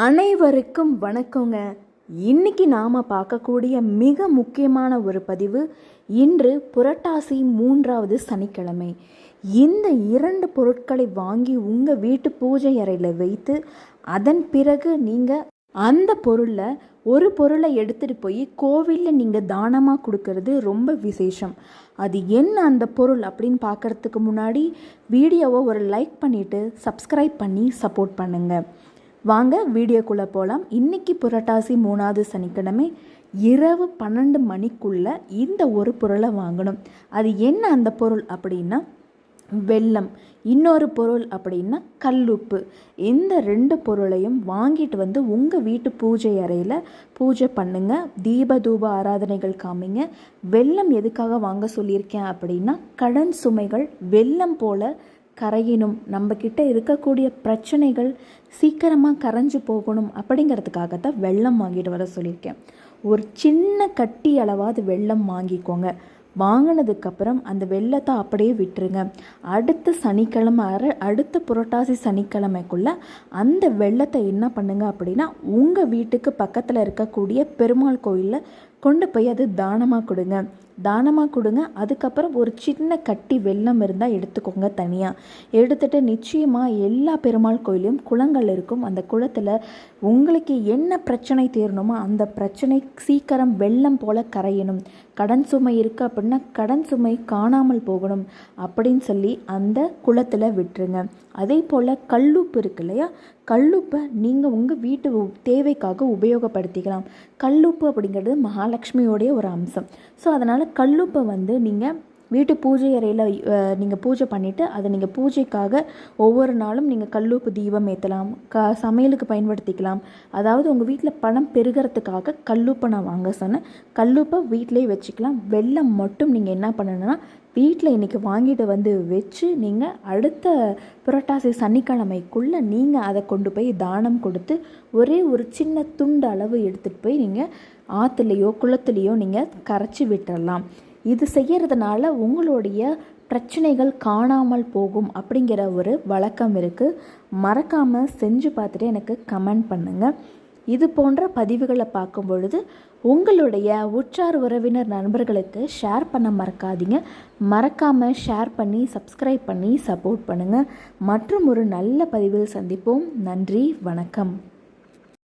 அனைவருக்கும் வணக்கங்க. இன்னைக்கு நாம் பார்க்கக்கூடிய மிக முக்கியமான ஒரு பதிவு இன்று புரட்டாசி மூன்றாவது சனிக்கிழமை. இந்த இரண்டு பொருட்களை வாங்கி உங்கள் வீட்டு பூஜை அறையில் வைத்து அதன் பிறகு நீங்கள் அந்த பொருளை ஒரு பொருளை எடுத்துகிட்டு போய் கோவிலில் நீங்கள் தானமாக கொடுக்கறது ரொம்ப விசேஷம். அது என்ன அந்த பொருள் அப்படின்னு பார்க்கறதுக்கு முன்னாடி வீடியோவை ஒரு லைக் பண்ணிவிட்டு சப்ஸ்கிரைப் பண்ணி சப்போர்ட் பண்ணுங்கள் வாங்க வீடியோக்குள்ளே போகலாம் இன்றைக்கி புரட்டாசி மூணாவது சனிக்கிழமை இரவு பன்னெண்டு மணிக்குள்ளே இந்த ஒரு பொருளை வாங்கணும். அது என்ன அந்த பொருள் அப்படின்னா வெல்லம். இன்னொரு பொருள் அப்படின்னா கல்லுப்பு. இந்த ரெண்டு பொருளையும் வாங்கிட்டு வந்து உங்கள் வீட்டு பூஜை அறையில் பூஜை பண்ணுங்க. தீப தூப ஆராதனைகள் காமிங்க. வெல்லம் எதுக்காக வாங்க சொல்லியிருக்கேன் அப்படின்னா கடன் சுமைகள் வெள்ளம் போல் கரையினும் நம்மக்கிட்ட இருக்கக்கூடிய பிரச்சனைகள் சீக்கிரமாக கரைஞ்சு போகணும் அப்படிங்கிறதுக்காக தான் வெள்ளம் வாங்கிட்டு வர சொல்லியிருக்கேன். ஒரு சின்ன கட்டி அளவாவது வெள்ளம் வாங்கிக்கோங்க. வாங்கினதுக்கப்புறம் அந்த வெள்ளத்தை அப்படியே விட்டுருங்க. அடுத்த சனிக்கிழமை அர அடுத்த புரட்டாசி சனிக்கிழமைக்குள்ளே அந்த வெள்ளத்தை என்ன பண்ணுங்கள் அப்படின்னா உங்கள் வீட்டுக்கு பக்கத்தில் இருக்கக்கூடிய பெருமாள் கோயிலில் கொண்டு போய் அது தானமாக கொடுங்க. தானமாக கொடுங்க அதுக்கப்புறம் ஒரு சின்ன கட்டி வெள்ளம் இருந்தால் எடுத்துக்கோங்க தனியாக எடுத்துகிட்டு நிச்சயமாக எல்லா பெருமாள் கோயிலையும் குளங்கள் இருக்கும். அந்த குளத்தில் உங்களுக்கு என்ன பிரச்சனை தீரணுமோ அந்த பிரச்சனை சீக்கிரம் வெள்ளம் போல் கரையணும். கடன் சுமை இருக்குது அப்படின்னா கடன் சுமை காணாமல் போகணும் அப்படின்னு சொல்லி அந்த குளத்தில் விட்டுருங்க. அதே போல் கல்லுப்பு இருக்கு இல்லையா? கல்லுப்பை நீங்கள் உங்கள் வீட்டு தேவைக்காக உபயோகப்படுத்திக்கலாம். கல்லுப்பு அப்படிங்கிறது மகாலட்சுமியோடைய ஒரு அம்சம். ஸோ அதனால் கல்லுப்பை வந்து நீங்கள் வீட்டு பூஜை அறையில் நீங்கள் பூஜை பண்ணிவிட்டு அதை நீங்கள் பூஜைக்காக ஒவ்வொரு நாளும் நீங்கள் கல்லுப்பு தீபம் ஏற்றலாம் க சமையலுக்கு பயன்படுத்திக்கலாம். அதாவது உங்கள் வீட்டில் பணம் பெருகிறதுக்காக கல்லூப்பை நான் வாங்க சொன்னேன். கல்லூப்பை வீட்டிலே வச்சுக்கலாம். வெள்ளம் மட்டும் நீங்கள் என்ன பண்ணணும்னா வீட்டில் இன்றைக்கி வாங்கிட்டு வந்து வச்சு நீங்கள் அடுத்த புரட்டாசி சனிக்கிழமைக்குள்ளே நீங்கள் அதை கொண்டு போய் தானம் கொடுத்து ஒரே ஒரு சின்ன துண்டு அளவு எடுத்துகிட்டு போய் நீங்கள் ஆற்றுலையோ குளத்துலேயோ நீங்கள் கரைச்சி விட்டுடலாம் இது செய்கிறதுனால உங்களுடைய பிரச்சனைகள் காணாமல் போகும் அப்படிங்கிற ஒரு வழக்கம் இருக்குது மறக்காமல் செஞ்சு பார்த்துட்டு எனக்கு கமெண்ட் பண்ணுங்கள் இது போன்ற பதிவுகளை பார்க்கும் பொழுது உங்களுடைய உற்றார் உறவினர் நண்பர்களுக்கு ஷேர் பண்ண மறக்காதீங்க. மறக்காமல் ஷேர் பண்ணி சப்ஸ்கிரைப் பண்ணி சப்போர்ட் பண்ணுங்கள் மற்றும் ஒரு நல்ல பதிவில் சந்திப்போம். நன்றி வணக்கம்.